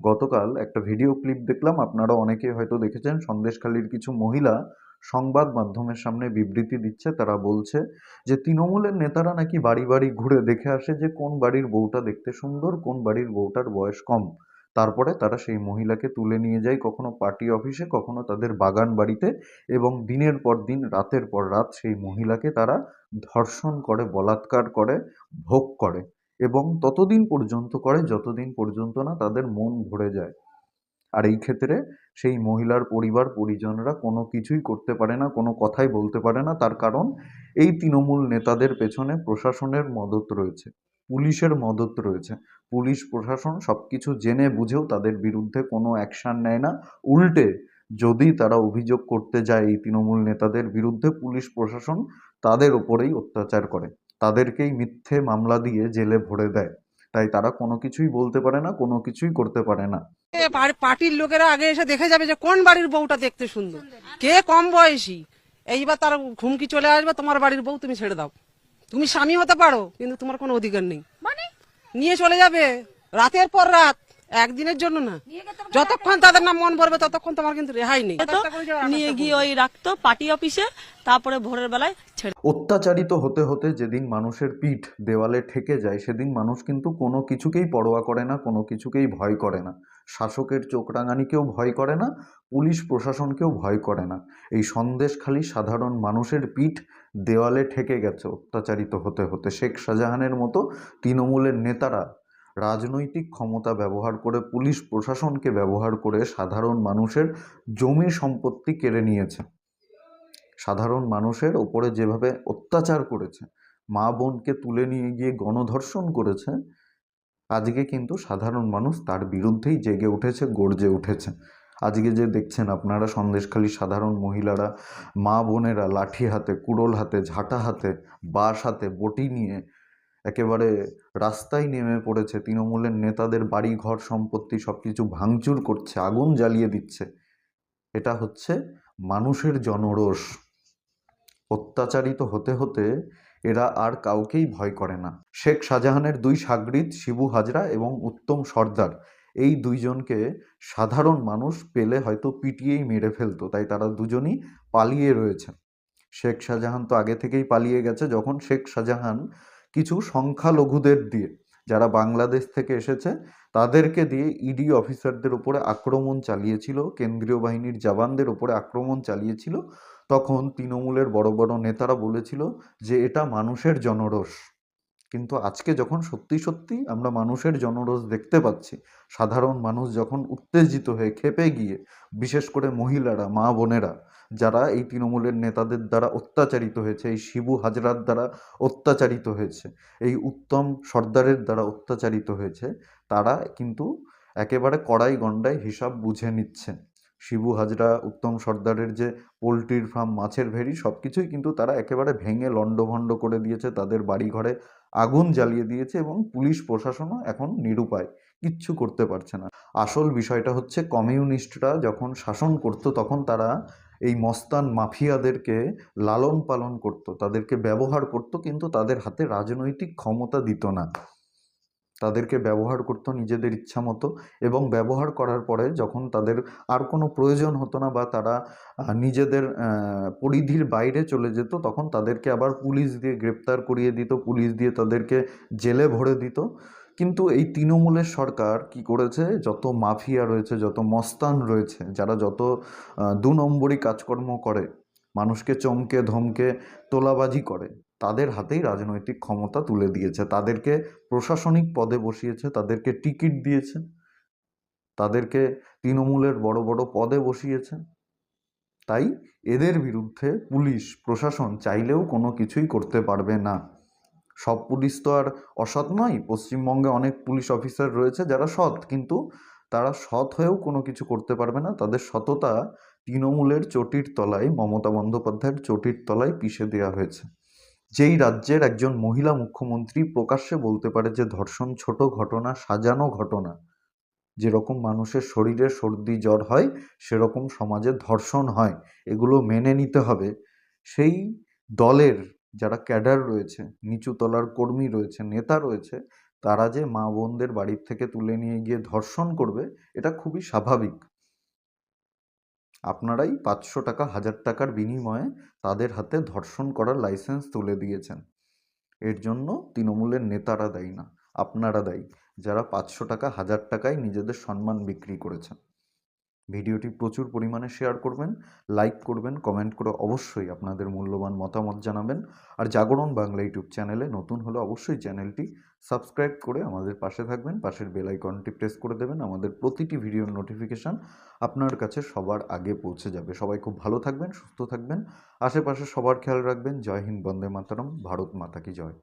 গতকাল একটা video clip দেখলাম, আপনারা অনেকে হয়তো দেখেছেন, সন্দেশখালীর কিছু মহিলা সংবাদ মাধ্যমের সামনে বিবৃতি দিচ্ছে, তারা বলছে যে তৃণমূলের নেতারা নাকি বাড়ি বাড়ি ঘুরে দেখে আসে যে কোন বাড়ির বউটা দেখতে সুন্দর, কোন বাড়ির বউটার বয়স কম। তারপরে তারা সেই মহিলাকে তুলে নিয়ে যায় কখনো পার্টি অফিসে, কখনো তাদের বাগান বাড়িতে এবং দিনের পর দিন, রাতের পর রাত সেই মহিলাকে তারা ধর্ষণ করে, বলাৎকার করে, ভোগ করে। এবং ততদিন পর্যন্ত করে যতদিন পর্যন্ত না তাদের মন ভরে যায়। আর এই ক্ষেত্রে সেই মহিলার পরিবার, পরিজনরা কোনো কিছুই করতে পারে না, কোনো কথাই বলতে পারে না। তার কারণ এই তৃণমূল নেতাদের পেছনে প্রশাসনের মদত রয়েছে, পুলিশের মদত রয়েছে। পুলিশ, প্রশাসন সব কিছু জেনে বুঝেও তাদের বিরুদ্ধে কোনো অ্যাকশান নেয় না। উল্টে যদি তারা অভিযোগ করতে যায় এই তৃণমূল নেতাদের বিরুদ্ধে, পুলিশ, প্রশাসন তাদের ওপরেই অত্যাচার করে। তাদেরকেই মিথ্যে মামলা দিয়ে জেলে ভরে দেয়। তাই তারা কোনো কিছুই বলতে পারে না কোনো কিছুই করতে পারে না। এ পার- পার্টির লোকেরা আগে এসে দেখে যাবে যে কোন বাড়ির বউটা দেখতে সুন্দর। কে কম বয়সী? এইবার তার ঘুমকি চলে আসবে তোমার বাড়ির বউ তুমি ছেড়ে দাও। তুমি স্বামী হতে পারো কিন্তু তোমার কোনো অধিকার নেই। মানে? নিয়ে চলে যাবে রাতের পর রাত। একদিনের জন্য না। যতক্ষণ তাদের নাম মন ভরবে ততক্ষণ তোমার কিন্তু রেহাই নেই। নিয়ে গিয়ে ওই রাখতো পার্টি অফিসে তারপরে ভোরের বেলায় ছেড়ে অত্যাচারিত হতে হতে যেদিন মানুষের পিঠ দেওয়ালে ঠেকে যায় সেদিন মানুষ কিন্তু কোনো কিছুকেই পরোয়া করে না কোনো কিছুকেই ভয় করে না। শাসকের চোখ রাঙানিকেও ভয় করে না পুলিশ প্রশাসনকেও ভয় করে না। এই সন্দেশখালী সাধারণ মানুষের পিঠ দেওয়ালে ঠেকে গেছে অত্যাচারিত হতে হতে। শেখ শাহজাহানের মতো তৃণমূলের নেতারা রাজনৈতিক ক্ষমতা ব্যবহার করে পুলিশ প্রশাসনকে ব্যবহার করে সাধারণ মানুষের জমি সম্পত্তি কেড়ে নিয়েছে। সাধারণ মানুষের ওপরে যেভাবে অত্যাচার করেছে, মা বোনকে তুলে নিয়ে গিয়ে গণধর্ষণ করেছে, আজকে কিন্তু সাধারণ মানুষ তার বিরুদ্ধেই জেগে উঠেছে, গর্জে উঠেছে। আজকে যে দেখছেন আপনারা সন্দেশখালী সাধারণ মহিলারা, মা বোনেরা লাঠি হাতে, কুড়োল হাতে, ঝাঁটা হাতে, বাঁশ হাতে, বটি নিয়ে একেবারে রাস্তায় নেমে পড়েছে। তৃণমূলের নেতাদের বাড়ি, ঘর, সম্পত্তি সব কিছু ভাঙচুর করছে, আগুন জ্বালিয়ে দিচ্ছে। এটা হচ্ছে মানুষের জনরোষ। অত্যাচারিত হতে হতে এরা আর কাউকেই ভয় করে না। শেখ শাহজাহানের দুই সাগরিদ, শিবু হাজরা এবং উত্তম সর্দার, এই দুইজনকে সাধারণ মানুষ পেলে হয়তো পিটিয়েই মেরে ফেলতো, তাই তারা দুজনই পালিয়ে রয়েছেন শেখ শাহজাহান তো আগে থেকেই পালিয়ে গেছে। যখন শেখ শাহজাহান কিছু সংখ্যালঘুদের দিয়ে। যারা বাংলাদেশ থেকে এসেছে, তাদেরকে দিয়ে ইডি অফিসারদের উপরে আক্রমণ চালিয়েছিল, কেন্দ্রীয় বাহিনীর জওয়ানদের উপরে আক্রমণ চালিয়েছিল। তখন তৃণমূলের বড় বড় নেতারা বলেছিল যে, এটা মানুষের জনরোষ। কিন্তু আজকে যখন সত্যি সত্যি আমরা মানুষের জনরোষ দেখতে পাচ্ছি, সাধারণ মানুষ যখন উত্তেজিত হয়ে খেপে গিয়ে, বিশেষ করে মহিলারা, মা বোনেরা যারা এই তৃণমূলের নেতাদের দ্বারা অত্যাচারিত হয়েছে, এই শিবু হাজরার দ্বারা অত্যাচারিত হয়েছে, এই উত্তম সর্দারের দ্বারা অত্যাচারিত হয়েছে, তারা কিন্তু একেবারে কড়াই গন্ডায় হিসাব বুঝে নিচ্ছে। শিবু হাজরা, উত্তম সর্দারের যে পোলট্রির ফার্ম মাছের ভেড়ি সব কিছুই কিন্তু তারা একেবারে ভেঙে লণ্ডভণ্ড করে দিয়েছে, তাদের বাড়ি ঘরে আগুন জ্বালিয়ে দিয়েছে এবং পুলিশ প্রশাসনও এখন নিরুপায়, কিচ্ছু করতে পারছে না। আসল বিষয়টা হচ্ছে কমিউনিস্টরা যখন শাসন করত, তখন তারা এই মস্তান মাফিয়াদেরকে লালন পালন করত, তাদেরকে ব্যবহার করত, কিন্তু তাদের হাতে রাজনৈতিক ক্ষমতা দিত না। তাদেরকে ব্যবহার করতো নিজেদের ইচ্ছা মতো এবং ব্যবহার করার পরে যখন তাদের আর কোনো প্রয়োজন হতো না বা তারা নিজেদের পরিধির বাইরে চলে যেত, তখন তাদেরকে আবার পুলিশ দিয়ে গ্রেপ্তার করিয়ে দিত, পুলিশ দিয়ে তাদেরকে জেলে ভরে দিত। কিন্তু এই তৃণমূলের সরকার কি করেছে? যত মাফিয়া রয়েছে, যত মস্তান রয়েছে, যারা যত দু নম্বরই কাজকর্ম করে, মানুষকে চমকে, ধমকে, তোলাবাজি করে, তাদের হাতেই রাজনৈতিক ক্ষমতা তুলে দিয়েছে। তাদেরকে প্রশাসনিক পদে বসিয়েছে, তাদেরকে টিকিট দিয়েছে, তাদেরকে তৃণমূলের বড় বড় পদে বসিয়েছে। তাই এদের বিরুদ্ধে পুলিশ, প্রশাসন চাইলেও কোনো কিছুই করতে পারবে না। সব পুলিশ তো আর অসৎ নয়। পশ্চিমবঙ্গে অনেক পুলিশ অফিসার রয়েছে যারা সৎ, কিন্তু তারা সৎ হয়েও কোনো কিছু করতে পারবে না। তাদের সততা তৃণমূলের চটির তলায়, মমতা বন্দ্যোপাধ্যায়ের চটির তলায় পিষে দেওয়া হয়েছে। যেই রাজ্যের একজন মহিলা মুখ্যমন্ত্রী প্রকাশ্যে বলতে পারে যে, ধর্ষণ ছোট ঘটনা, সাজানো ঘটনা। যেরকম মানুষের শরীরে সর্দি জ্বর হয়, সেরকম সমাজে ধর্ষণ হয়। এগুলো মেনে নিতে হবে। সেই দলের যারা ক্যাডার রয়েছে, নিচু তলার কর্মী রয়েছে, নেতা রয়েছে, তারা যে মা বোনদের বাড়ির থেকে তুলে নিয়ে গিয়ে ধর্ষণ করবে, এটা খুবই স্বাভাবিক। আপনারাই পাঁচশো টাকা, হাজার টাকার বিনিময়ে তাদের হাতে ধর্ষণ করার লাইসেন্স তুলে দিয়েছেন। এর জন্য তৃণমূলের নেতারা দায়ী না, আপনারা দায়ী, যারা পাঁচশো টাকা, হাজার টাকায় নিজেদের সম্মান বিক্রি করেছেন। ভিডিওটি প্রচুর পরিমাণে শেয়ার করবেন, লাইক করবেন, কমেন্ট করে অবশ্যই আপনাদের মূল্যবান মতামত জানাবেন। আর জাগরণ বাংলা ইউটিউব চ্যানেলে নতুন হলে অবশ্যই চ্যানেলটি সাবস্ক্রাইব করে আমাদের পাশে থাকবেন, পাশের বেল আইকনটি প্রেস করে দেবেন, আমাদের প্রতিটি ভিডিওর নোটিফিকেশান আপনার কাছে সবার আগে পৌঁছে যাবে। সবাই খুব ভালো থাকবেন, সুস্থ থাকবেন। আশেপাশে সবার খেয়াল রাখবেন। জয় হিন্দ, বন্দে মাতারম, ভারত মাতা কি জয়।